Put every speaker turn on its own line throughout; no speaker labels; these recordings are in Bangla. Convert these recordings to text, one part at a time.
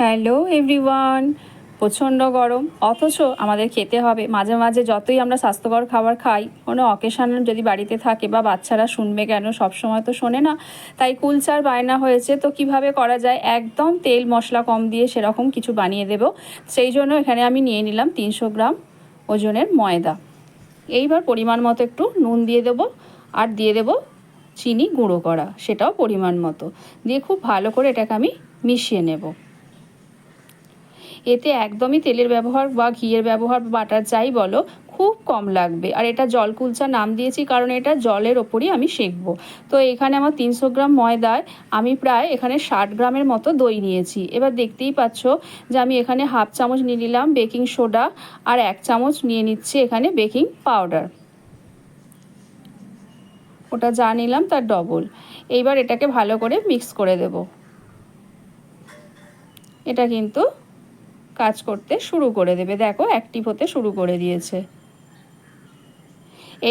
হ্যালো এভরিওয়ান প্রচণ্ড গরম। অথচ আমাদের খেতে হবে। মাঝে মাঝে যতই আমরা স্বাস্থ্যকর খাবার খাই, কোনো অকেশান যদি বাড়িতে থাকে বা বাচ্চারা শুনবে কেন সব সময় তো শোনে না। তাই কুলচার বায়না হয়েছে। তো কীভাবে করা যায়? একদম তেল, মশলা কম দিয়ে সেরকম কিছু বানিয়ে দেব। সেই জন্য এখানে আমি নিয়ে নিলাম তিনশো গ্রাম ওজনের ময়দা। এইবার পরিমাণ মতো একটু নুন দিয়ে দেবো আর দিয়ে দেবো চিনি গুঁড়ো করা। সেটাও পরিমাণ মতো। দিয়ে খুব ভালো করে এটাকে আমি মিশিয়ে নেব। এতে একদমই তেলের ব্যবহার বা ঘিয়ের ব্যবহার বাটার যাই বলো, খুব কম লাগবে। আর এটা জল কুলচা নাম দিয়েছি কারণ এটা জলের ওপরই আমি শেখবো তো এখানে আমার তিনশো গ্রাম ময়দায় আমি প্রায় এখানে ষাট গ্রামের মতো দই নিয়েছি। এবার দেখতেই পাচ্ছ যে আমি এখানে হাফ চামচ নিয়ে নিলাম বেকিং সোডা আর এক চামচ নিয়ে নিচ্ছি এখানে বেকিং পাউডার। ওটা যা নিলাম তার ডবল। এইবার এটাকে ভালো করে মিক্স করে দেব। এটা কিন্তু কাজ করতে শুরু করে দেবে। দেখো অ্যাক্টিভ হতে শুরু করে দিয়েছে।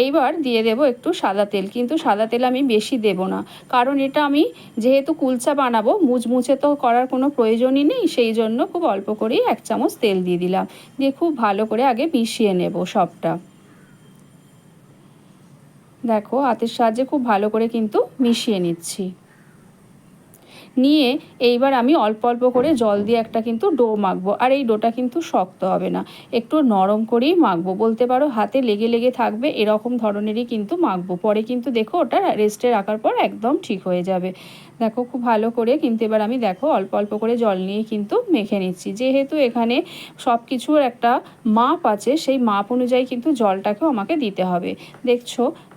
এইবার দিয়ে দেব একটু সাদা তেল, কিন্তু সাদা তেল আমি বেশি দেব না। কারণ এটা আমি যেহেতু কুলচা বানাবো, মুচমুচে তো করার কোনো প্রয়োজনই নেই, সেই জন্য খুব অল্প করেই এক চামচ তেল দিয়ে দিলাম। দিয়ে খুব ভালো করে আগে মিশিয়ে নেব সবটা। দেখো, হাতের সাহায্যে খুব ভালো করে কিন্তু মিশিয়ে নিচ্ছি। নিয়ে এইবার আমি অল্প অল্প করে জল দিয়ে একটা কিন্তু ডো মাখবো। আর এই ডোটা কিন্তু শক্ত হবে না। একটু নরম করেই মাখবো। বলতে পারো হাতে লেগে লেগে থাকবে, এরকম ধরনেরই কিন্তু মাখবো। পরে কিন্তু দেখো ওটা রেস্টে রাখার পর একদম ঠিক হয়ে যাবে। দেখো, খুব ভালো করে কিন্তু এবার আমি দেখো, অল্প অল্প করে জল নিয়ে কিন্তু মেখে নিচ্ছি। যেহেতু এখানে সব কিছুর একটা মাপ আছে, সেই মাপ অনুযায়ী কিন্তু জলটাকেও আমাকে দিতে হবে। দেখছ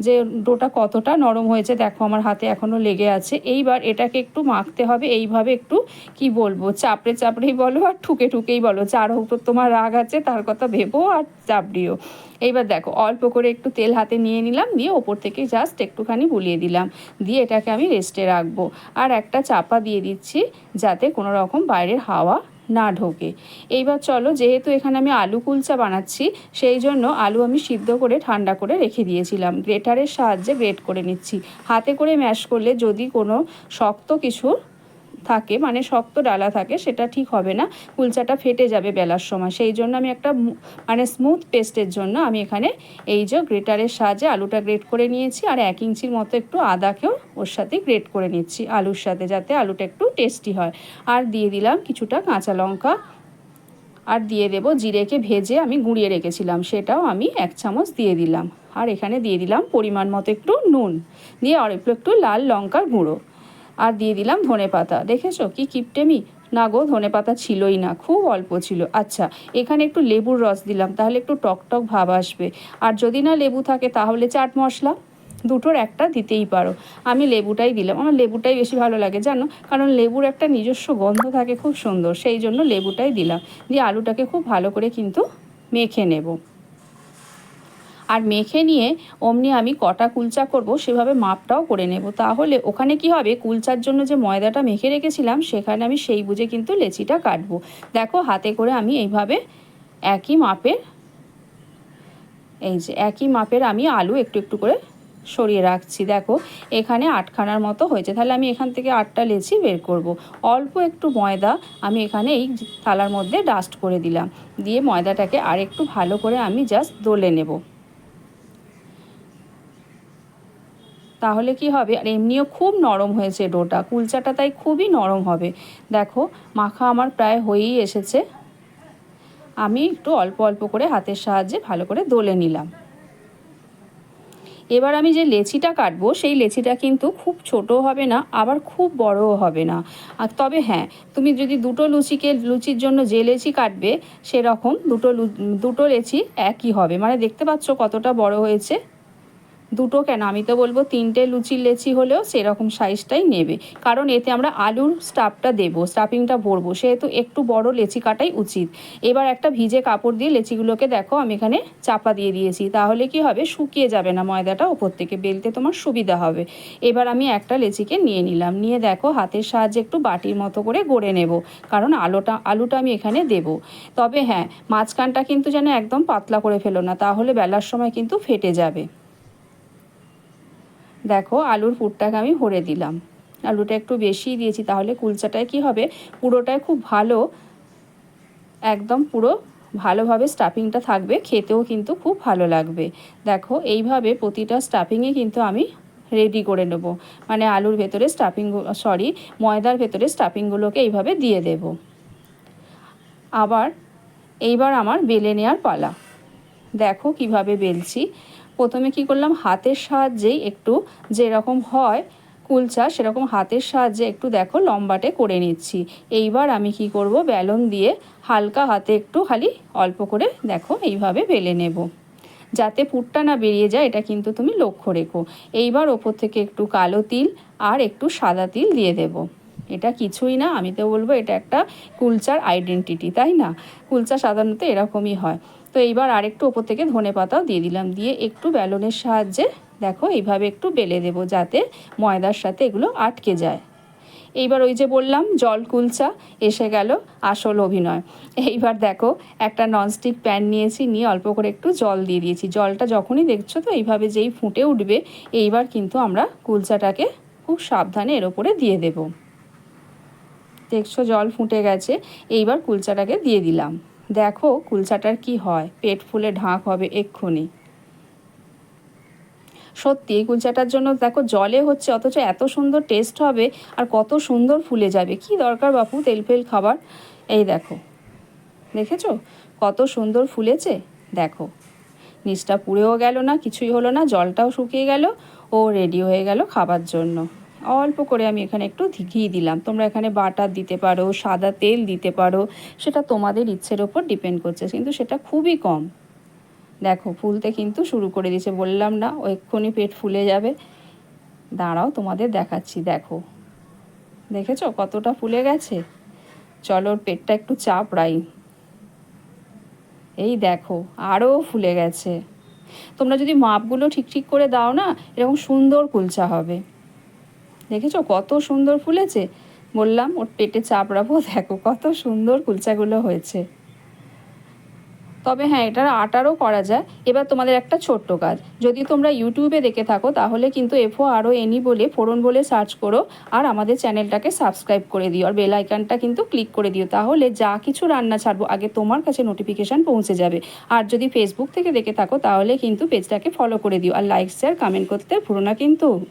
যে ডোটা কতটা নরম হয়েছে, দেখো আমার হাতে এখনও লেগে আছে। এইবার এটাকে একটু মাখতে হবে, এইভাবে একটু কি বলব, চাপড়ে চাপড়েই বলো আর ঠুকে ঠুকেই বলো। যার হোক তোমার রাগ আছে, তার কথা ভেবো আর চাপড়িও এইবার দেখো, অল্প করে একটু তেল হাতে নিয়ে নিলাম, দিয়ে ওপর থেকে জাস্ট একটুখানি বুলিয়ে দিলাম। দিয়ে এটাকে আমি রেস্টে রাখব। আর একটা চাপা দিয়ে দিচ্ছি যাতে কোনো রকম বাইরের হাওয়া না ঢোকে। এইবার চলো, যেহেতু এখানে আমি আলু কুলচা বানাচ্ছি, সেই জন্য আলু আমি সিদ্ধ করে ঠান্ডা করে রেখে দিয়েছিলাম। গ্রেটারের সাহায্যে গ্রেট করে নিচ্ছি। হাতে করে ম্যাশ করলে যদি কোনো শক্ত কিছু থাকে মানে শক্ত ডালা থাকে, সেটা ঠিক হবে না। কুলচাটা ফেটে যাবে বেলার সময়। সেই জন্য আমি একটা মানে স্মুথ পেস্টের জন্য আমি এখানে এই যে গ্রেটারের সাহায্যে আলুটা গ্রেট করে নিয়েছি আর এক ইঞ্চির মতো একটু আদাকেও ওর সাথে গ্রেট করে নিচ্ছি আলুর সাথে যাতে আলুটা একটু টেস্টি হয়। আর দিয়ে দিলাম কিছুটা কাঁচা লঙ্কা আর দিয়ে দেব জিরেকে ভেজে আমি গুঁড়িয়ে রেখেছিলাম, সেটাও আমি এক চামচ দিয়ে দিলাম। আর এখানে দিয়ে দিলাম পরিমাণ মতো একটু নুন। দিয়ে অল্প একটু লাল লঙ্কার গুঁড়ো। আর দিয়ে দিলাম ধনে পাতা। দেখেছ কি কিপটেমি? না গো, ধনে পাতা ছিলই না, খুব অল্প ছিল। আচ্ছা এখানে একটু লেবুর রস দিলাম, তাহলে একটু টক টক ভাব আসবে। আর যদি না লেবু থাকে, তাহলে চাট মশলা। দুটোর একটা দিতেই পারো। আমি লেবুটাই দিলাম। আমার লেবুটাই বেশি ভালো লাগে, জানো? কারণ লেবুর একটা নিজস্ব গন্ধ থাকে, খুব সুন্দর। সেই জন্য লেবুটাই দিলাম। দিয়ে আলুটাকে খুব ভালো করে কিন্তু মেখে নেব। আর মেখে নিয়ে অমনি আমি কটা কুলচা করব, সেভাবে মাপটাও করে নেব। তাহলে ওখানে কি হবে? কুলচার জন্য যে ময়দাটা মেখে রেখেছিলাম, সেখানে আমি সেই বুঝে কিন্তু লেচিটা কাটবো। দেখো, হাতে করে আমি এইভাবে একই মাপের, এই যে একই মাপের আমি আলু একটু একটু করে সরিয়ে রাখছি। দেখো, এখানে আটখানার মতো হয়েছে। তাহলে আমি এখান থেকে আটটা লেচি বের করব। অল্প একটু ময়দা আমি এখানে এই থালার মধ্যে ডাস্ট করে দিলাম। দিয়ে ময়দাটাকে আর একটু ভালো করে আমি জাস্ট দোলে নেব। তাহলে কি হবে? আর এমনিও খুব নরম হয়েছে ডোটা। কুলচাটা তাই খুবই নরম হবে। দেখো, মাখা আমার প্রায় হয়েই এসেছে। আমি একটু অল্প অল্প করে হাতের সাহায্যে ভালো করে দোলে নিলাম। এবার আমি যে লেচিটা কাটবো, সেই লেচিটা কিন্তু খুব ছোট হবে না, আবার খুব বড়ও হবে না। আর তবে হ্যাঁ তুমি যদি দুটো লুচিকে, লুচির জন্য যে লেচি কাটবে, সেরকম দুটো দুটো লেচি একই হবে। মানে দেখতে পাচ্ছ কতটা বড় হয়েছে? দুটো কেন? আমি তো বলব তিনটে লুচির লেচি হলেও সেরকম সাইজটাই নেবে। কারণ এতে আমরা আলুর স্টাফটা দেবো স্টাফিংটা ভরবো। সেহেতু একটু বড় লেচি কাটাই উচিত। এবার একটা ভিজে কাপড় দিয়ে লেচিগুলোকে দেখো, আমি এখানে চাপা দিয়ে দিয়েছি। তাহলে কি হবে? শুকিয়ে যাবে না ময়দাটা, ওপর থেকে বেলতে তোমার সুবিধা হবে। এবার আমি একটা লেচিকে নিয়ে নিলাম। নিয়ে দেখো, হাতের সাহায্যে একটু বাটির মতো করে গড়ে নেব। কারণ আলোটা, আলুটা আমি এখানে দেব। তবে হ্যাঁ মাঝখানটা কিন্তু যেন একদম পাতলা করে ফেলো না, তাহলে বেলার সময় কিন্তু ফেটে যাবে। দেখো আলুর পুরটাকে আমি ভরে দিলাম। আলুটা একটু বেশিই দিয়েছি, তাহলে কুলচাটায় কি হবে? পুরোটায় খুব ভালো, একদম পুরো ভালোভাবে স্টাফিংটা থাকবে, খেতেও কিন্তু খুব ভালো লাগবে। দেখো এইভাবে প্রতিটা স্টাফিংয়ে কিন্তু আমি রেডি করে নেব। মানে আলুর ভেতরে স্টাফিং সরি ময়দার ভেতরে স্টাফিংগুলোকে এইভাবে দিয়ে দেব। আবার, এইবার আমার বেলে নেওয়ার পালা। দেখো কীভাবে বেলছি। প্রথমে কি করলাম? হাতের সাহায্যেই একটু যেরকম হয় কুলচা সেরকম হাতের সাহায্যে একটু দেখো লম্বাটে করে নিচ্ছি। এইবার আমি কি করব? বেলন দিয়ে হালকা হাতে একটু খালি অল্প করে দেখো এইভাবে বেলে নেব। যাতে পুরটা না বেরিয়ে যায়, এটা কিন্তু তুমি লক্ষ্য রেখো। এইবার ওপর থেকে একটু কালো তিল আর একটু সাদা তিল দিয়ে দেব। এটা কিছুই না, আমি তো বলব এটা একটা কুলচার আইডেন্টিটি তাই না? কুলচা সাধারণত এরকমই হয়। তো এইবার আরেকটু ওপর থেকে ধনে পাতাও দিয়ে দিলাম, দিয়ে একটু বেলনের সাহায্যে দেখো এইভাবে একটু বেলে দেব যাতে ময়দার সাথে এগুলো আটকে যায়। এইবার ওই যে বললাম, জল কুলচা, এসে গেল আসল অভিনয়। এইবার দেখো একটা ননস্টিক প্যান নিয়েছি, নিয়ে অল্প করে একটু জল দিয়ে দিয়েছি। জলটা যখনই দেখছ তো এইভাবে যেই ফুটে উঠবে, এইবার কিন্তু আমরা কুলচাটাকে খুব সাবধানে এর ওপরে দিয়ে দেব। দেখছ জল ফুটে গেছে, এইবার কুলচাটাকে দিয়ে দিলাম। দেখো কুলচাটার কি হয়, পেট ফুলে ঢাক হবে এক্ষুনি। সত্যি, এই কুলচাটার জন্য দেখো জলে হচ্ছে, অথচ এত সুন্দর টেস্ট হবে আর কত সুন্দর ফুলে যাবে। কি দরকার বাপু, তেল ফেল খাবার? এই দেখো। দেখেছ? কত সুন্দর ফুলেছে। দেখো। নিচটা পুড়েও গেল না, কিছুই হলো না, জলটাও শুকিয়ে গেল, ও রেডি হয়ে গেল খাবার জন্য। অল্প করে আমি এখানে একটু ঘি দিলাম। তোমরা এখানে বাটার দিতে পারো, সাদা তেল দিতে পারো, সেটা তোমাদের ইচ্ছের ওপর ডিপেন্ড করছে, কিন্তু সেটা খুবই কম। দেখো, ফুলতে কিন্তু শুরু করে দিয়েছে, বললাম না, ও এক্ষুনি পেট ফুলে যাবে। দাঁড়াও, তোমাদের দেখাচ্ছি, দেখো। দেখেছ কতটা ফুলে গেছে? চলো, ওর পেটটা একটু চাপড়াই। এই দেখো আরও ফুলে গেছে। তোমরা যদি মাপগুলো ঠিক ঠিক করে দাও না, এরকম সুন্দর কুলচা হবে। দেখেছ? কত সুন্দর ফুলেছে। বললাম, ওর পেটে চাপড়াবো দেখো কত সুন্দর কুলচাগুলো হয়েছে। তবে হ্যাঁ এটার আটারও করা যায়। এবার তোমাদের একটা ছোট্ট কাজ। যদি তোমরা ইউটিউবে দেখে থাকো, তাহলে কিন্তু এফও আরও এনি বলে ফোরন বলে সার্চ করো আর আমাদের চ্যানেলটাকে সাবস্ক্রাইব করে দিও। আর বেল কিন্তু ক্লিক করে দিও। তাহলে যা কিছু রান্না ছাড়বো, আগে তোমার কাছে নোটিফিকেশান পৌঁছে যাবে। আর যদি ফেসবুক থেকে দেখে থাকো, তাহলে কিন্তু পেজটাকে ফলো করে দিও। আর লাইক শেয়ার কমেন্ট করতে ভুলো না কিন্তু।